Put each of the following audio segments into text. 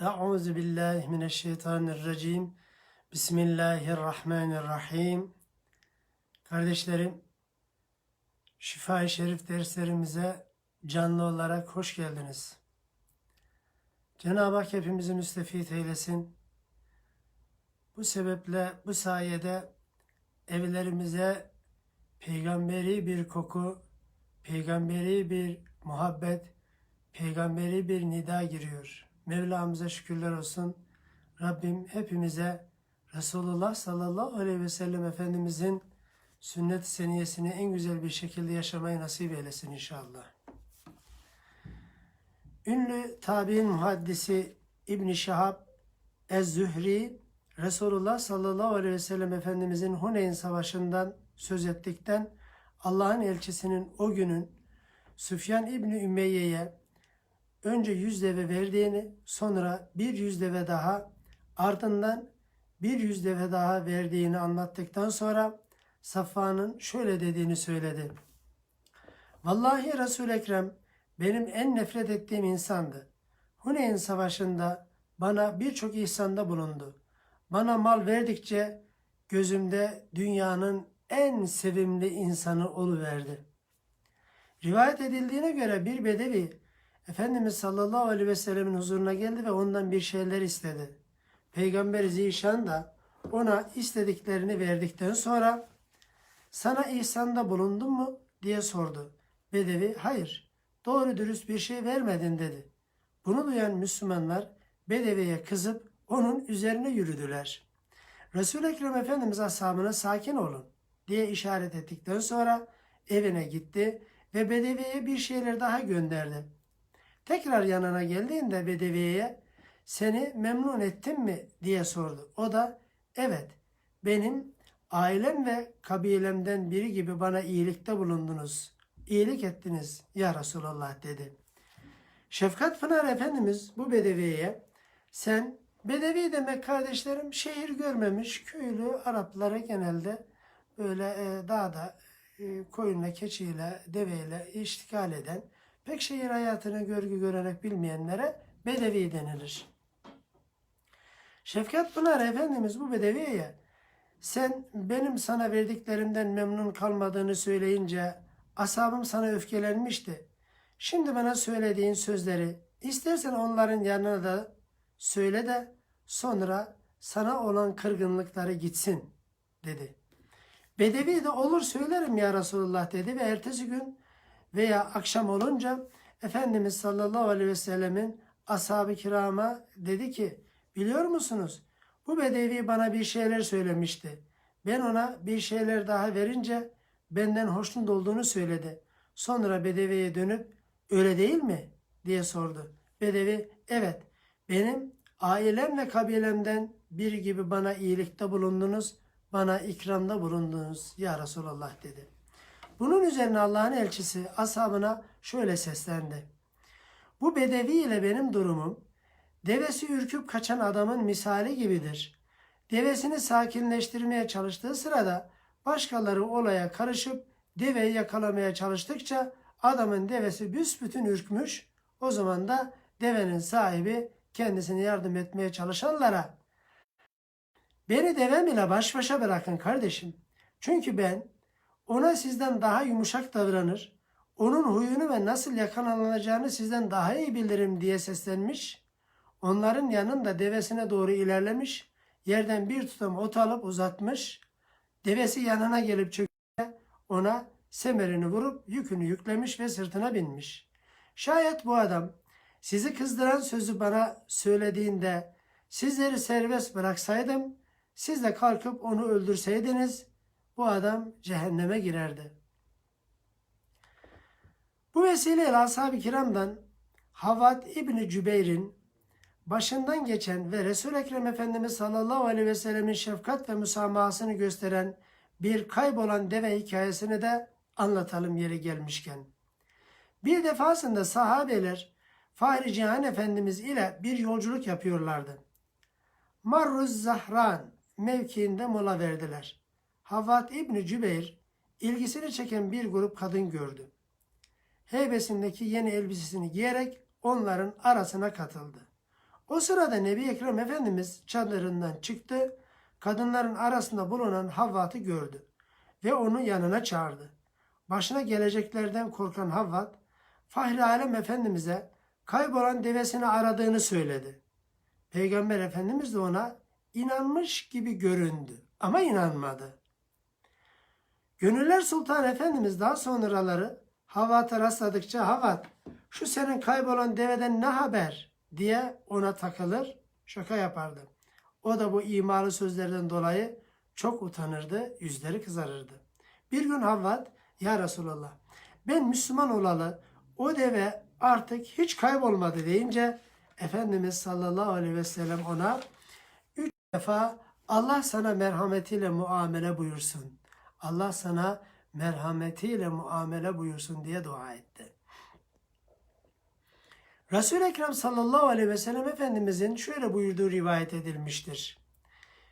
Euzu billahi mineşşeytanirracim. Bismillahirrahmanirrahim. Kardeşlerim, Şifa-i Şerif derslerimize canlı olarak hoş geldiniz. Cenab-ı Hak hepimizi müstefit eylesin. Bu sebeple bu sayede evlerimize peygamberi bir koku, peygamberi bir muhabbet, peygamberi bir nida giriyor. Mevlamıza şükürler olsun. Rabbim hepimize Resulullah sallallahu aleyhi ve sellem Efendimizin sünnet-i seniyesini en güzel bir şekilde yaşamayı nasip eylesin inşallah. Ünlü tabi'in muhaddisi İbn Şahab Ez-Zühri Resulullah sallallahu aleyhi ve sellem Efendimizin Huneyn Savaşı'ndan söz ettikten Allah'ın elçisinin o günün Süfyan İbni Ümeyye'ye önce yüz deve verdiğini, sonra bir yüz deve daha, ardından bir yüz deve daha verdiğini anlattıktan sonra Safvan'ın şöyle dediğini söyledi. Vallahi resul Ekrem benim en nefret ettiğim insandı. Huneyn Savaşı'nda bana birçok ihsanda bulundu. Bana mal verdikçe gözümde dünyanın en sevimli insanı oluverdi. Rivayet edildiğine göre bir bedevi Efendimiz sallallahu aleyhi ve sellemin huzuruna geldi ve ondan bir şeyler istedi. Peygamber Zişan da ona istediklerini verdikten sonra sana ihsanda bulundum mu diye sordu. Bedevi hayır doğru dürüst bir şey vermedin dedi. Bunu duyan Müslümanlar Bedevi'ye kızıp onun üzerine yürüdüler. Resul-i Ekrem Efendimiz ashabına sakin olun diye işaret ettikten sonra evine gitti ve Bedevi'ye bir şeyler daha gönderdi. Tekrar yanına geldiğinde Bedevi'ye seni memnun ettim mi diye sordu. O da evet benim ailem ve kabilemden biri gibi bana iyilikte bulundunuz. İyilik ettiniz ya Resulallah dedi. Şefkat Pınar Efendimiz bu Bedevi'ye sen Bedevi demek kardeşlerim şehir görmemiş köylü Araplara genelde böyle e, dağda e, koyunla, keçiyle, deveyle iştikal eden pek şehir hayatını görgü görenek bilmeyenlere Bedevi denilir. Şefkat Pınar Efendimiz bu Bedevi'ye sen benim sana verdiklerimden memnun kalmadığını söyleyince asabım sana öfkelenmişti. Şimdi bana söylediğin sözleri istersen onların yanına da söyle de sonra sana olan kırgınlıkları gitsin dedi. Bedevi de olur söylerim ya Resulullah dedi ve ertesi gün veya akşam olunca Efendimiz sallallahu aleyhi ve sellemin ashab-ı kirama dedi ki biliyor musunuz bu bedevi bana bir şeyler söylemişti. Ben ona bir şeyler daha verince benden hoşnut olduğunu söyledi. Sonra bedeviye dönüp öyle değil mi diye sordu. Bedevi evet benim ailemle kabilemden biri gibi bana iyilikte bulundunuz, bana ikramda bulundunuz ya Resulallah dedi. Bunun üzerine Allah'ın elçisi ashabına şöyle seslendi. Bu bedevi ile benim durumum, devesi ürküp kaçan adamın misali gibidir. Devesini sakinleştirmeye çalıştığı sırada başkaları olaya karışıp deveyi yakalamaya çalıştıkça adamın devesi büsbütün ürkmüş. O zaman da devenin sahibi kendisine yardım etmeye çalışanlara beni devem ile baş başa bırakın kardeşim. Çünkü ben ona sizden daha yumuşak davranır, onun huyunu ve nasıl yakalanacağını sizden daha iyi bilirim diye seslenmiş. Onların yanında devesine doğru ilerlemiş, yerden bir tutam ot alıp uzatmış. Devesi yanına gelip çökünce ona semerini vurup yükünü yüklemiş ve sırtına binmiş. Şayet bu adam sizi kızdıran sözü bana söylediğinde sizleri serbest bıraksaydım, siz de kalkıp onu öldürseydiniz, bu adam cehenneme girerdi. Bu vesileyle ashab-ı kiramdan Havat İbni Cübeyr'in başından geçen ve Resul-i Ekrem Efendimiz sallallahu aleyhi ve sellemin şefkat ve müsamahasını gösteren bir kaybolan deve hikayesini de anlatalım yeri gelmişken. Bir defasında sahabeler Fahri Cihan Efendimiz ile bir yolculuk yapıyorlardı. Marruz Zahran mevkiinde mola verdiler. Havat İbni Cübeyr ilgisini çeken bir grup kadın gördü. Heybesindeki yeni elbisesini giyerek onların arasına katıldı. O sırada Nebi Ekrem Efendimiz çadırından çıktı. Kadınların arasında bulunan Havvat'ı gördü ve onu yanına çağırdı. Başına geleceklerden korkan Havvat, Fahri Alem Efendimiz'e kaybolan devesini aradığını söyledi. Peygamber Efendimiz de ona inanmış gibi göründü ama inanmadı. Gönüller Sultan Efendimiz daha sonraları Havvat'a rastladıkça Havvat şu senin kaybolan deveden ne haber diye ona takılır şaka yapardı. O da bu imalı sözlerden dolayı çok utanırdı, yüzleri kızarırdı. Bir gün Havvat, ya Resulallah ben Müslüman olalı o deve artık hiç kaybolmadı deyince Efendimiz sallallahu aleyhi ve sellem ona üç defa Allah sana merhametiyle muamele buyursun. Allah sana merhametiyle muamele buyursun diye dua etti. Resul-i Ekrem sallallahu aleyhi ve sellem Efendimizin şöyle buyurduğu rivayet edilmiştir.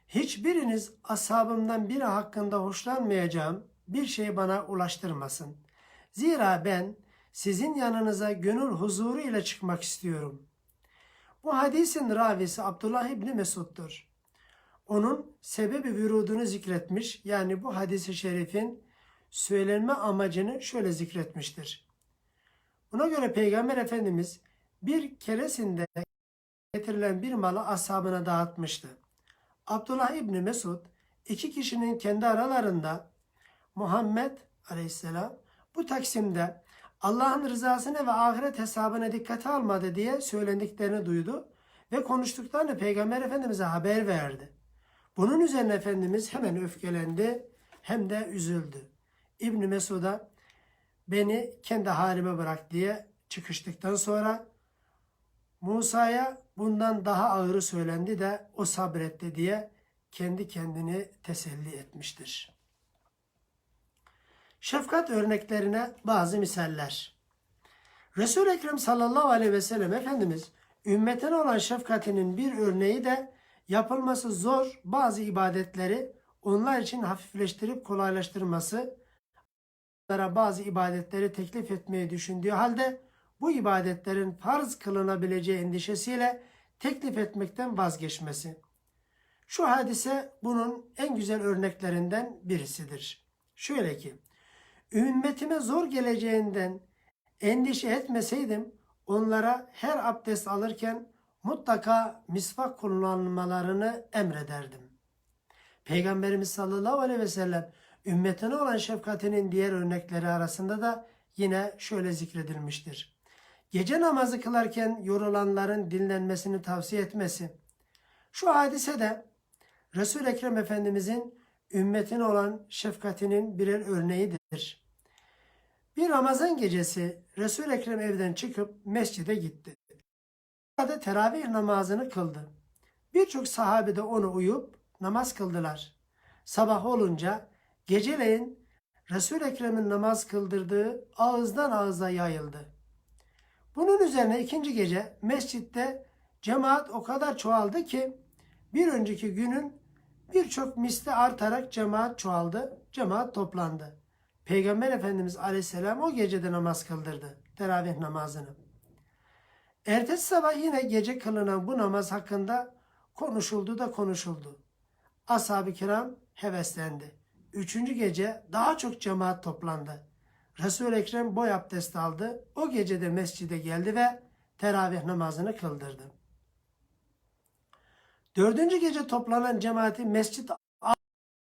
Hiçbiriniz ashabımdan biri hakkında hoşlanmayacağım bir şey bana ulaştırmasın. Zira ben sizin yanınıza gönül huzuru ile çıkmak istiyorum. Bu hadisin ravisi Abdullah İbni Mesud'dur. Onun sebebi vürudunu zikretmiş yani bu hadisi şerifin söylenme amacını şöyle zikretmiştir. Buna göre Peygamber Efendimiz bir keresinde getirilen bir malı ashabına dağıtmıştı. Abdullah İbni Mesud iki kişinin kendi aralarında Muhammed Aleyhisselam bu taksimde Allah'ın rızasını ve ahiret hesabını dikkate almadı diye söylendiklerini duydu ve konuştuklarını Peygamber Efendimiz'e haber verdi. Bunun üzerine Efendimiz hemen öfkelendi hem de üzüldü. İbni Mesud'a beni kendi halime bırak diye çıkıştıktan sonra Musa'ya bundan daha ağırı söylendi de o sabretti diye kendi kendini teselli etmiştir. Şefkat örneklerine bazı misaller. Resul-i Ekrem sallallahu aleyhi ve sellem Efendimiz ümmetine olan şefkatinin bir örneği de yapılması zor bazı ibadetleri onlar için hafifleştirip kolaylaştırması, onlara bazı ibadetleri teklif etmeyi düşündüğü halde bu ibadetlerin farz kılınabileceği endişesiyle teklif etmekten vazgeçmesi. Şu hadise bunun en güzel örneklerinden birisidir. Şöyle ki, ümmetime zor geleceğinden endişe etmeseydim onlara her abdest alırken mutlaka misvak kullanmalarını emrederdim. Peygamberimiz sallallahu aleyhi ve sellem ümmetine olan şefkatinin diğer örnekleri arasında da yine şöyle zikredilmiştir. Gece namazı kılarken yorulanların dinlenmesini tavsiye etmesi. Şu hadise de resul Ekrem Efendimizin ümmetine olan şefkatinin birer örneğidir. Bir Ramazan gecesi resul Ekrem evden çıkıp mescide gitti. Burada teravih namazını kıldı. Birçok sahabe de onu uyup namaz kıldılar. Sabah olunca geceleyin resul Ekrem'in namaz kıldırdığı ağızdan ağıza yayıldı. Bunun üzerine ikinci gece mescitte cemaat o kadar çoğaldı ki bir önceki günün birçok misli artarak cemaat çoğaldı, cemaat toplandı. Peygamber Efendimiz Aleyhisselam o gecede namaz kıldırdı, teravih namazını. Ertesi sabah yine gece kılınan bu namaz hakkında konuşuldu da konuşuldu. Ashab-ı kiram heveslendi. Üçüncü gece daha çok cemaat toplandı. Resul-i Ekrem boy abdest aldı. O gece de mescide geldi ve teravih namazını kıldırdı. Dördüncü gece toplanan cemaati mescid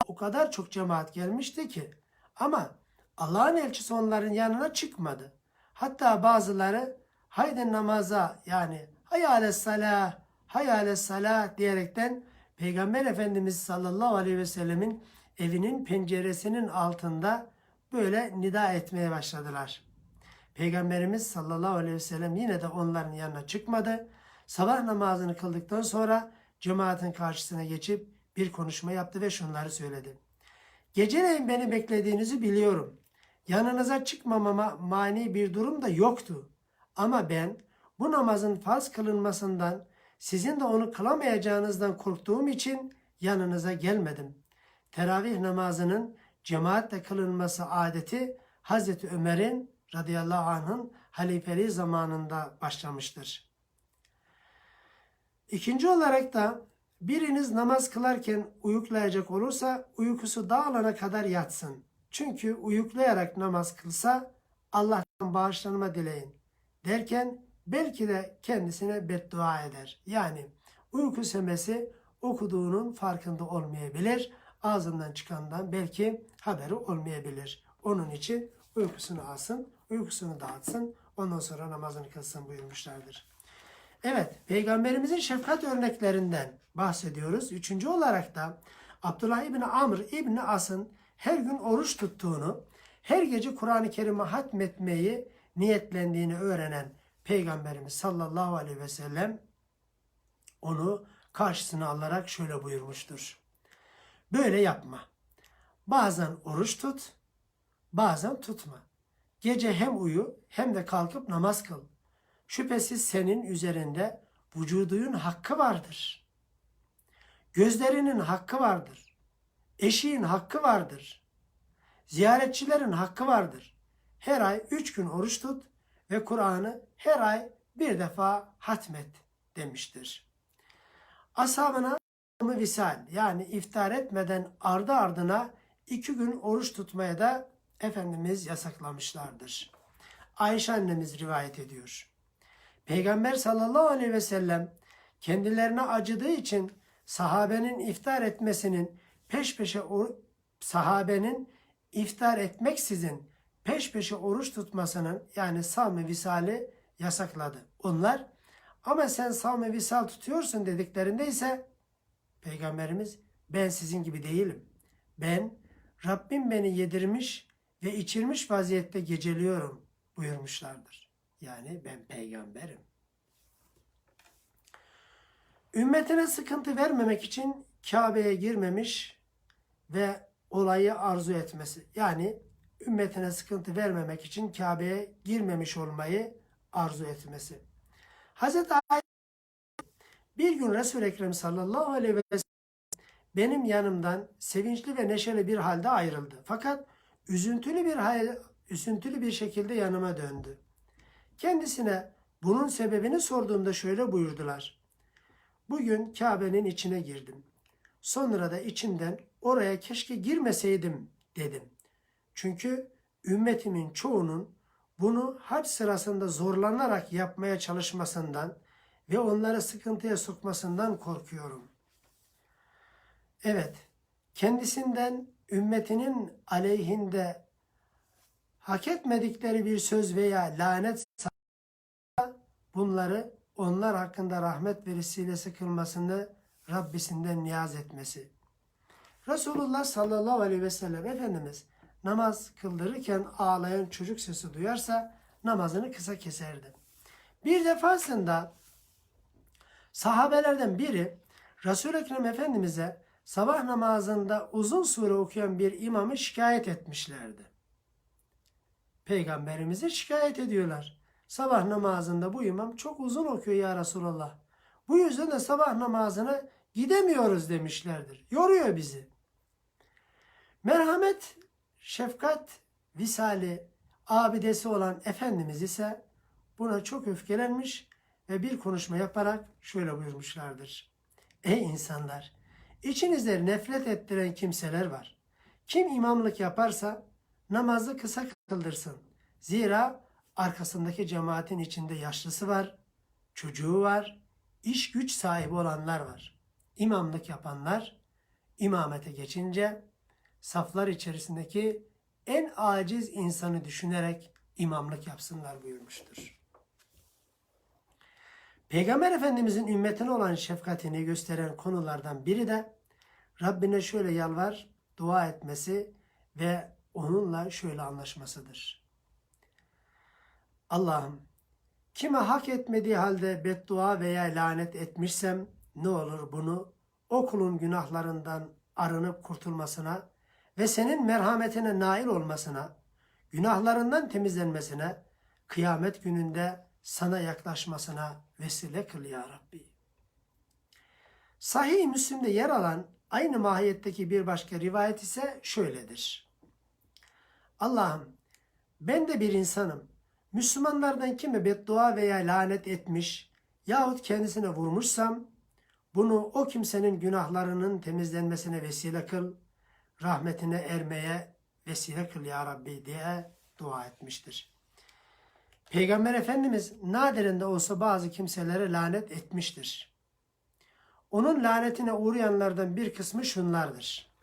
o kadar çok cemaat gelmişti ki ama Allah'ın elçisi onların yanına çıkmadı. Hatta bazıları haydi namaza yani hayale salah hayale salah diyerekten Peygamber Efendimiz sallallahu aleyhi ve sellemin evinin penceresinin altında böyle nida etmeye başladılar. Peygamberimiz sallallahu aleyhi ve sellem yine de onların yanına çıkmadı. Sabah namazını kıldıktan sonra cemaatin karşısına geçip bir konuşma yaptı ve şunları söyledi. Geceleyin beni beklediğinizi biliyorum. Yanınıza çıkmamama mani bir durum da yoktu. Ama ben bu namazın farz kılınmasından, sizin de onu kılamayacağınızdan korktuğum için yanınıza gelmedim. Teravih namazının cemaatle kılınması adeti Hazreti Ömer'in radıyallahu anh'ın halifeliği zamanında başlamıştır. İkinci olarak da biriniz namaz kılarken uyuklayacak olursa uykusu dağılana kadar yatsın. Çünkü uyuklayarak namaz kılsa Allah'tan bağışlanma dileyin derken belki de kendisine beddua eder. Yani uyku semesi okuduğunun farkında olmayabilir. Ağzından çıkandan belki haberi olmayabilir. Onun için uykusunu alsın, uykusunu dağıtsın, ondan sonra namazını kılsın buyurmuşlardır. Evet, Peygamberimizin şefkat örneklerinden bahsediyoruz. Üçüncü olarak da Abdullah İbni Amr İbni As'ın her gün oruç tuttuğunu, her gece Kur'an-ı Kerim'i hatmetmeyi niyetlendiğini öğrenen Peygamberimiz sallallahu aleyhi ve sellem onu karşısına alarak şöyle buyurmuştur. Böyle yapma. Bazen oruç tut, bazen tutma. Gece hem uyu hem de kalkıp namaz kıl. Şüphesiz senin üzerinde vücudunun hakkı vardır. Gözlerinin hakkı vardır. Eşiğin hakkı vardır. Ziyaretçilerin hakkı vardır. Her ay üç gün oruç tut ve Kur'an'ı her ay bir defa hatmet demiştir. Ashabına visal yani iftar etmeden ardı ardına iki gün oruç tutmaya da Efendimiz yasaklamışlardır. Ayşe annemiz rivayet ediyor. Peygamber sallallahu aleyhi ve sellem kendilerine acıdığı için sahabenin iftar etmesinin peş peşe sahabenin iftar etmeksizin peş peşe oruç tutmasının yani savm visali yasakladı. Onlar ama sen savm visal tutuyorsun dediklerinde ise Peygamberimiz ben sizin gibi değilim. Ben Rabbim beni yedirmiş ve içirmiş vaziyette geceliyorum buyurmuşlardır. Yani ben peygamberim. Ümmetine sıkıntı vermemek için Kabe'ye girmemiş ve olayı arzu etmesi. Yani ümmetine sıkıntı vermemek için Kabe'ye girmemiş olmayı arzu etmesi. Hazreti Ayşe bir gün Resul-i Ekrem sallallahu aleyhi ve sellem benim yanımdan sevinçli ve neşeli bir halde ayrıldı. Fakat üzüntülü bir hal, üzüntülü bir şekilde yanıma döndü. Kendisine bunun sebebini sorduğumda şöyle buyurdular. Bugün Kabe'nin içine girdim. Sonra da içimden oraya keşke girmeseydim dedim. Çünkü ümmetimin çoğunun bunu hac sırasında zorlanarak yapmaya çalışmasından ve onları sıkıntıya sokmasından korkuyorum. Evet, kendisinden ümmetinin aleyhinde hak etmedikleri bir söz veya lanet bunları onlar hakkında rahmet vesilesi kılmasını Rabbisinden niyaz etmesi. Resulullah sallallahu aleyhi ve sellem Efendimiz namaz kıldırırken ağlayan çocuk sesi duyarsa namazını kısa keserdi. Bir defasında sahabelerden biri Resul-i Ekrem Efendimiz'e sabah namazında uzun sure okuyan bir imamı şikayet etmişlerdi. Peygamberimizi şikayet ediyorlar. Sabah namazında bu imam çok uzun okuyor ya Resulallah. Bu yüzden de sabah namazına gidemiyoruz demişlerdir. Yoruyor bizi. Merhamet, şefkat, visali, abidesi olan Efendimiz ise buna çok öfkelenmiş ve bir konuşma yaparak şöyle buyurmuşlardır. Ey insanlar! İçinizde nefret ettiren kimseler var. Kim imamlık yaparsa namazı kısa kıldırsın. Zira arkasındaki cemaatin içinde yaşlısı var, çocuğu var, iş güç sahibi olanlar var. İmamlık yapanlar imamete geçince saflar içerisindeki en aciz insanı düşünerek imamlık yapsınlar buyurmuştur. Peygamber Efendimizin ümmetine olan şefkatini gösteren konulardan biri de Rabbine şöyle yalvar, dua etmesi ve onunla şöyle anlaşmasıdır. Allah'ım kime hak etmediği halde beddua veya lanet etmişsem ne olur bunu o kulun günahlarından arınıp kurtulmasına ve senin merhametine nail olmasına, günahlarından temizlenmesine, kıyamet gününde sana yaklaşmasına vesile kıl ya Rabbi. Sahih Müslim'de yer alan aynı mahiyetteki bir başka rivayet ise şöyledir. Allah'ım ben de bir insanım. Müslümanlardan kimi beddua veya lanet etmiş yahut kendisine vurmuşsam Bunu o kimsenin günahlarının temizlenmesine vesile kıl, rahmetine ermeye vesile kıl ya Rabbi diye dua etmiştir. Peygamber Efendimiz nadiren de olsa bazı kimselere lanet etmiştir. Onun lanetine uğrayanlardan bir kısmı şunlardır.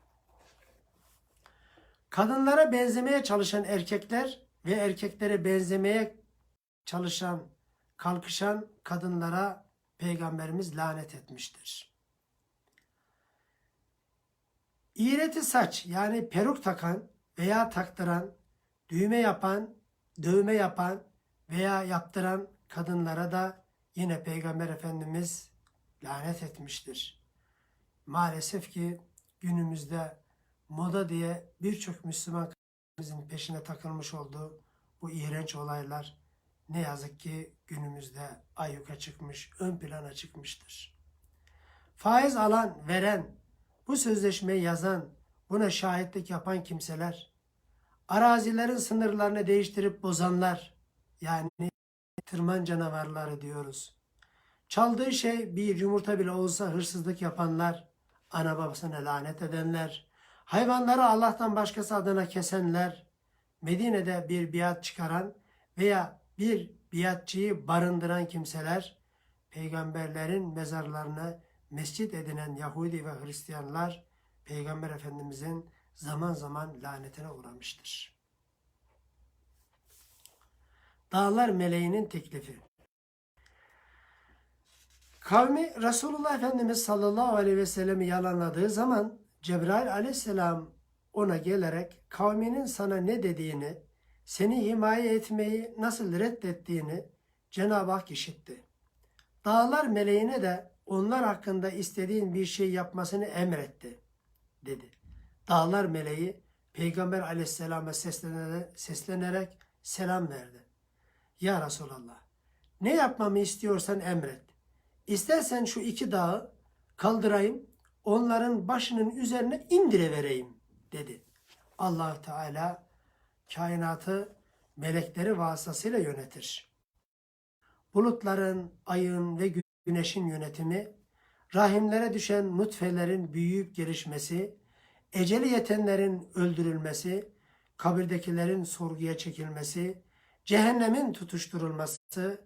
Kadınlara benzemeye çalışan erkekler ve erkeklere benzemeye çalışan, kalkışan kadınlara Peygamberimiz lanet etmiştir. İğreti saç yani peruk takan veya taktıran, düğme yapan, dövme yapan veya yaptıran kadınlara da yine Peygamber Efendimiz lanet etmiştir. Maalesef ki günümüzde moda diye birçok Müslüman kardeşimizin peşine takılmış olduğu bu iğrenç olaylar ne yazık ki günümüzde ayyuka çıkmış, ön plana çıkmıştır. Faiz alan, veren, bu sözleşmeyi yazan, buna şahitlik yapan kimseler, arazilerin sınırlarını değiştirip bozanlar, yani tırman canavarları diyoruz. Çaldığı şey bir yumurta bile olsa hırsızlık yapanlar, ana babasına lanet edenler, hayvanları Allah'tan başkası adına kesenler, Medine'de bir biat çıkaran veya bir biatçıyı barındıran kimseler, peygamberlerin mezarlarını mescit edinen Yahudi ve Hristiyanlar, Peygamber Efendimizin zaman zaman lanetine uğramıştır. Dağlar meleğinin teklifi. Kavmi Resulullah Efendimiz sallallahu aleyhi ve sellem'i yalanladığı zaman Cebrail aleyhisselam ona gelerek kavminin sana ne dediğini, seni himaye etmeyi nasıl reddettiğini Cenab-ı Hak işitti. Dağlar meleğine de onlar hakkında istediğin bir şey yapmasını emretti dedi. Dağlar meleği Peygamber aleyhisselama seslenerek, seslenerek selam verdi. Ya Resulallah ne yapmamı istiyorsan emret. İstersen şu iki dağı kaldırayım, onların başının üzerine indire dedi. allah Teala kainatı melekleri vasıtasıyla yönetir. Bulutların, ayın ve güneşin yönetimi, rahimlere düşen nutfelerin büyüyüp gelişmesi, eceli yetenlerin öldürülmesi, kabirdekilerin sorguya çekilmesi, cehennemin tutuşturulması,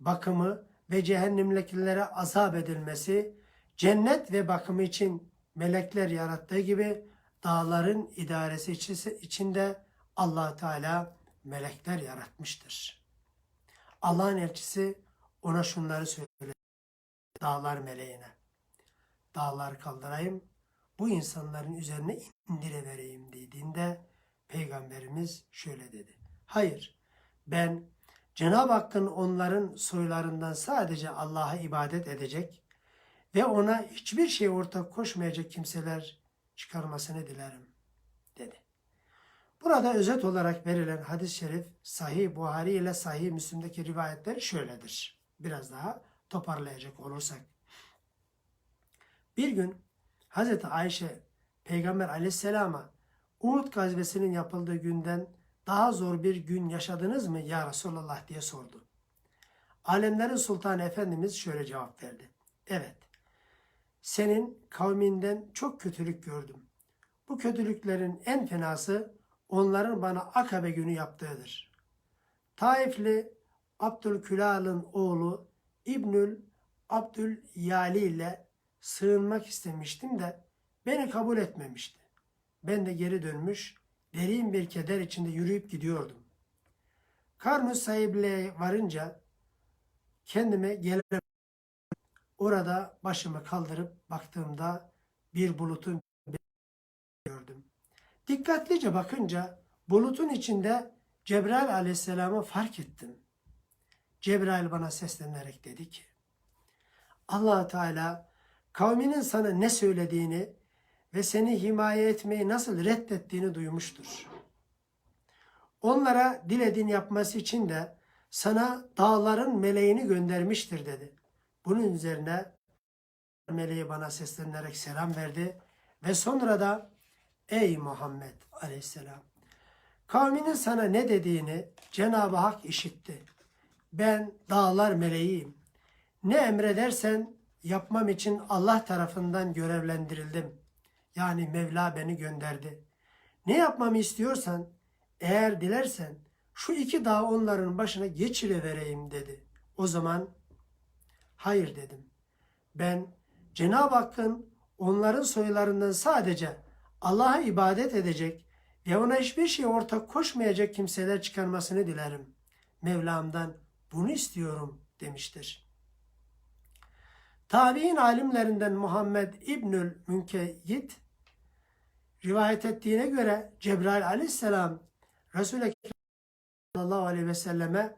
bakımı ve cehennemlikilere azap edilmesi, cennet ve bakımı için melekler yarattığı gibi dağların idaresi içinde allah Teala melekler yaratmıştır. Allah'ın elçisi ona şunları söyledi. Dağlar meleğine. Dağlar kaldırayım, bu insanların üzerine indirivereyim dediğinde Peygamberimiz şöyle dedi. Hayır, ben Cenab-ı Hakk'ın onların soylarından sadece Allah'a ibadet edecek ve ona hiçbir şey ortak koşmayacak kimseler çıkarmasını dilerim dedi. Burada özet olarak verilen hadis-i şerif Sahih Buhari ile Sahih Müslim'deki rivayetler şöyledir. Biraz daha toparlayacak olursak. Bir gün Hazreti Ayşe Peygamber aleyhisselama Uhud gazvesinin yapıldığı günden daha zor bir gün yaşadınız mı ya Resulallah diye sordu. Alemlerin Sultanı Efendimiz şöyle cevap verdi. Evet, senin kavminden çok kötülük gördüm. Bu kötülüklerin en fenası onların bana Akabe günü yaptığıdır. Taifli Abdülkülal'ın oğlu İbnül Abdül Yali ile sığınmak istemiştim de beni kabul etmemişti. Ben de geri dönmüş, derin bir keder içinde yürüyüp gidiyordum. Karnus sahipliğe varınca kendime gelemedim. Orada başımı kaldırıp baktığımda bir bulutun gördüm. Dikkatlice bakınca bulutun içinde Cebrail aleyhisselamı fark ettim. Cebrail bana seslenerek dedi ki, allah Teala kavminin sana ne söylediğini ve seni himaye etmeyi nasıl reddettiğini duymuştur. Onlara dilediğini yapması için de sana dağların meleğini göndermiştir dedi. Bunun üzerine meleği bana seslenerek selam verdi ve sonra da ey Muhammed aleyhisselam kavminin sana ne dediğini Cenab-ı Hak işitti. Ben dağlar meleğiyim. Ne emredersen yapmam için Allah tarafından görevlendirildim. Yani Mevla beni gönderdi. Ne yapmamı istiyorsan, eğer dilersen şu iki dağı onların başına geçirivereyim dedi. O zaman hayır dedim. Ben Cenab-ı Hakk'ın onların soylarından sadece Allah'a ibadet edecek ve ona hiçbir şey ortak koşmayacak kimseler çıkarmasını dilerim. Mevlam'dan bunu istiyorum demiştir. Tabi'in alimlerinden Muhammed İbnül Münkeyyit rivayet ettiğine göre Cebrail aleyhisselam Resul-i Ekrem sallallahu aleyhi ve selleme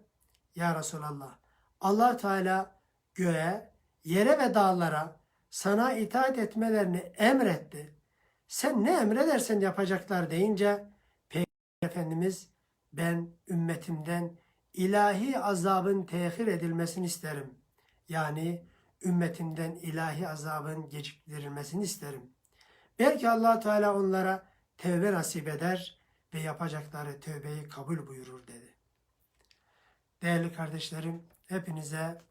Ya Resulallah allah Teala göğe, yere ve dağlara sana itaat etmelerini emretti. Sen ne emredersen yapacaklar deyince Peygamber Efendimiz ben ümmetimden ilahi azabın tehir edilmesini isterim. Yani ümmetimden ilahi azabın geciktirilmesini isterim. Belki allah Teala onlara tevbe nasip eder ve yapacakları tövbeyi kabul buyurur dedi. Değerli kardeşlerim, hepinize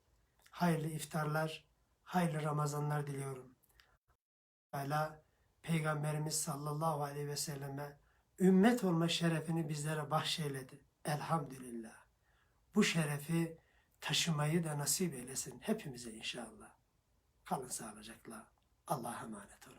hayırlı iftarlar, hayırlı Ramazanlar diliyorum. Teala Peygamberimiz sallallahu aleyhi ve selleme ümmet olma şerefini bizlere bahşeyledi. Elhamdülillah. Bu şerefi taşımayı da nasip eylesin hepimize inşallah. Kalın sağlıcakla. Allah'a emanet olun.